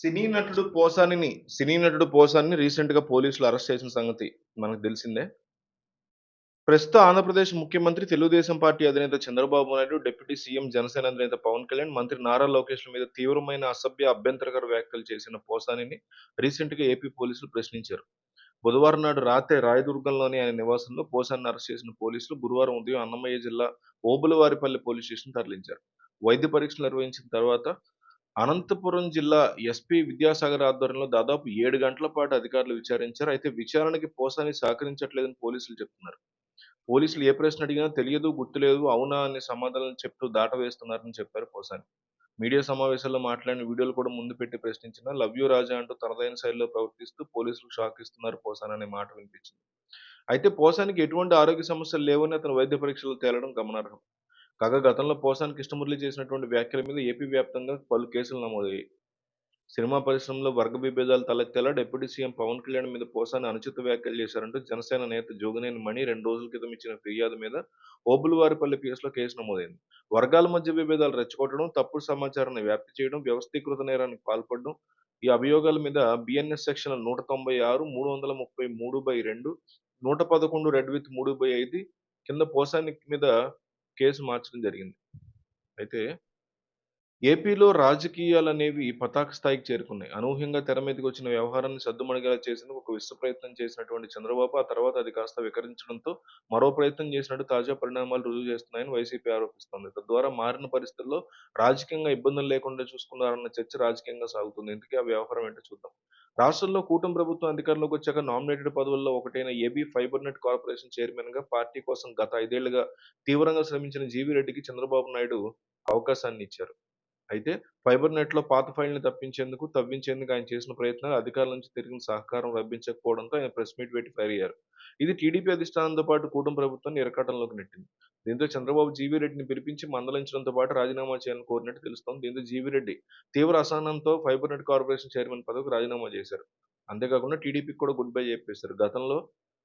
సినీ నటుడు పోసానిని సినీ నటుడు పోసానిని రీసెంట్గా పోలీసులు అరెస్ట్ చేసిన సంగతి మనకు తెలిసిందే. ప్రస్తుత ఆంధ్రప్రదేశ్ ముఖ్యమంత్రి తెలుగుదేశం పార్టీ అధినేత చంద్రబాబు నాయుడు డిప్యూటీ సీఎం జనసేన అధినేత పవన్ కళ్యాణ్ మంత్రి నారా లోకేష్ మీద తీవ్రమైన అసభ్య అభ్యంతరకర వ్యాఖ్యలు చేసిన పోసానిని రీసెంట్గా ఏపీ పోలీసులు ప్రశ్నించారు. బుధవారం నాడు రాత్రి రాయదుర్గంలోని ఆయన నివాసంలో పోసాన్ని అరెస్ట్ చేసిన పోలీసులు గురువారం ఉదయం అన్నమయ్య జిల్లా ఓబులవారిపల్లి పోలీస్ స్టేషన్ తరలించారు. వైద్య పరీక్షలు నిర్వహించిన తర్వాత అనంతపురం జిల్లా ఎస్పీ విద్యాసాగర్ ఆధ్వర్యంలో దాదాపు ఏడు గంటల పాటు అధికారులు విచారించారు. అయితే విచారణకి పోసాని సహకరించట్లేదని పోలీసులు చెప్తున్నారు. పోలీసులు ఏ ప్రశ్న అడిగినా తెలియదు గుర్తులేదు అవునా అనే సమాధానం చెప్తూ దాట వేస్తున్నారని చెప్పారు పోసాని. మీడియా సమావేశాల్లో మాట్లాడిన వీడియోలు కూడా ముందు పెట్టి ప్రశ్నించిన లవ్ యూ రాజా అంటూ తనదైన శైలిలో ప్రవర్తిస్తూ పోలీసులు షాక్ ఇస్తున్నారు పోసాని అనే మాట వినిపించింది. అయితే పోసానికి ఎటువంటి ఆరోగ్య సమస్యలు లేవని అతను వైద్య పరీక్షలు తేలడం గమనార్హం. కాగా గతంలో పోసాని కృష్ణమురళి చేసినటువంటి వ్యాఖ్యల మీద ఏపీ వ్యాప్తంగా పలు కేసులు నమోదయ్యాయి. సినిమా పరిశ్రమలో వర్గ విభేదాలు తలెత్తేలా? డిప్యూటీ సీఎం పవన్ కళ్యాణ్ మీద పోసాని అనుచిత వ్యాఖ్యలు చేశారంటూ జనసేన నేత జోగినేని మణి రెండు రోజుల క్రితం ఇచ్చిన ఫిర్యాదు మీద ఓబులవారిపల్లి కేసులో కేసు నమోదైంది. వర్గాల మధ్య విభేదాలు రెచ్చగొట్టడం తప్పుడు సమాచారాన్ని వ్యాప్తి చేయడం వ్యవస్థీకృత నేరానికి పాల్పడడం ఈ అభియోగాల మీద బిఎన్ఎస్ సెక్షన్ నూట తొంభై ఆరు మూడు వందల ముప్పై మూడు బై రెండు నూట పదకొండు రెడ్ విత్ మూడు బై ఐదు కింద పోసాని మీద కేసు మార్చడం జరిగింది. అయితే ఏపీలో రాజకీయాలు అనేవి పతాక స్థాయికి చేరుకున్నాయి. అనూహ్యంగా తెర మీదకి వచ్చిన వ్యవహారాన్ని సద్దుమణిగేలా చేసేందుకు ఒక విశ్వ ప్రయత్నం చేసినటువంటి చంద్రబాబు ఆ తర్వాత అది కాస్త వికరించడంతో మరో ప్రయత్నం చేసినట్టు తాజా పరిణామాలు రుజువు చేస్తున్నాయని వైసీపీ ఆరోపిస్తోంది. తద్వారా మారిన పరిస్థితుల్లో రాజకీయంగా ఇబ్బందులు లేకుండా చూసుకున్నారన్న చర్చ రాజకీయంగా సాగుతుంది. ఇందుకే ఆ వ్యవహారం ఏంటో చూద్దాం. రాష్ట్రంలో కూటమి ప్రభుత్వం అధికారంలోకి వచ్చాక నామినేటెడ్ పదవుల్లో ఒకటైన ఏబీ ఫైబర్ నెట్ కార్పొరేషన్ చైర్మన్గా పార్టీ కోసం గత ఐదేళ్ళుగా తీవ్రంగా శ్రమించిన జీవీ రెడ్డికి చంద్రబాబు నాయుడు అవకాశాన్ని ఇచ్చారు. అయితే ఫైబర్ నెట్లో పాత ఫైల్ని తప్పించేందుకు తవ్వించేందుకు ఆయన చేసిన ప్రయత్నాలు అధికారుల నుంచి తిరిగిన సహకారం లభించకపోవడంతో ఆయన ప్రెస్ మీట్ పెట్టి ఫైర్ అయ్యారు. ఇది టీడీపీ అధిష్టానంతో పాటు కూటమి ప్రభుత్వాన్ని ఇరకాటంలోకి నెట్టింది. దీంతో చంద్రబాబు జీవీ రెడ్డిని పిలిపించి మందలించడంతో పాటు రాజీనామా చేయాలని కోరినట్టు తెలుస్తోంది. దీంతో జీవీ రెడ్డి తీవ్ర అసహనంతో ఫైబర్ నెట్ కార్పొరేషన్ చైర్మన్ పదవికి రాజీనామా చేశారు. అంతేకాకుండా టీడీపీకి కూడా గుడ్ బై చెప్పేశారు. గతంలో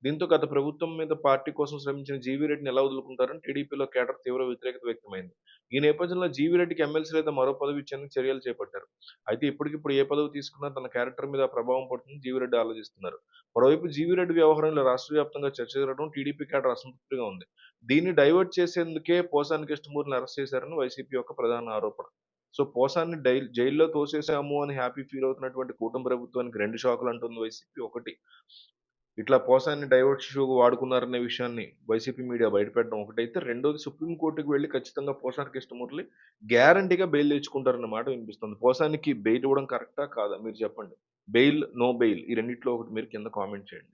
దీంతో గత ప్రభుత్వం మీద పార్టీ కోసం శ్రమించిన జీవీ రెడ్డిని ఎలా వదులుకుంటారని టీడీపీలో కేటర్ తీవ్ర వ్యతిరేకత వ్యక్తమైంది. ఈ నేపథ్యంలో జీవీ రెడ్డికి ఎమ్మెల్సీ లేదా మరో పదవి ఇచ్చేందుకు చర్యలు చేపట్టారు. అయితే ఇప్పటికిప్పుడు ఏ పదవి తీసుకున్నా తన క్యారెక్టర్ మీద ప్రభావం పడుతుంది జీవిరెడ్డి ఆలోచిస్తున్నారు. మరోవైపు జీవిరెడ్డి వ్యవహారంలో రాష్ట్ర వ్యాప్తంగా చర్చ జరగడం టీడీపీ కేటర్ అసంతృప్తిగా ఉంది. దీన్ని డైవర్ట్ చేసేందుకే పోసాని కృష్ణమూర్తిని అరెస్ట్ చేశారని వైసీపీ యొక్క ప్రధాన ఆరోపణ. సో పోసాన్ని డై జైల్లో తోసేసాము అని హ్యాపీ ఫీల్ అవుతున్నటువంటి కూటమి ప్రభుత్వానికి రెండు షాకులు అంటుంది వైసీపీ ఒకటి. ఇట్లా పోసాన్ని డైవర్ట్ షోకు వాడుకున్నారనే విషయాన్ని వైసీపీ మీడియా బయటపెట్టడం ఒకటైతే రెండోది సుప్రీంకోర్టుకు వెళ్ళి ఖచ్చితంగా పోసాని కృష్ణమూర్తి గ్యారంటీగా బెయిల్ తెచ్చుకుంటారన్న మాట వినిపిస్తుంది. పోసానికి బెయిల్ ఇవ్వడం కరెక్టా కాదా? మీరు చెప్పండి. బెయిల్ నో బెయిల్ ఈ రెండిట్లో ఒకటి మీరు కింద కామెంట్ చేయండి.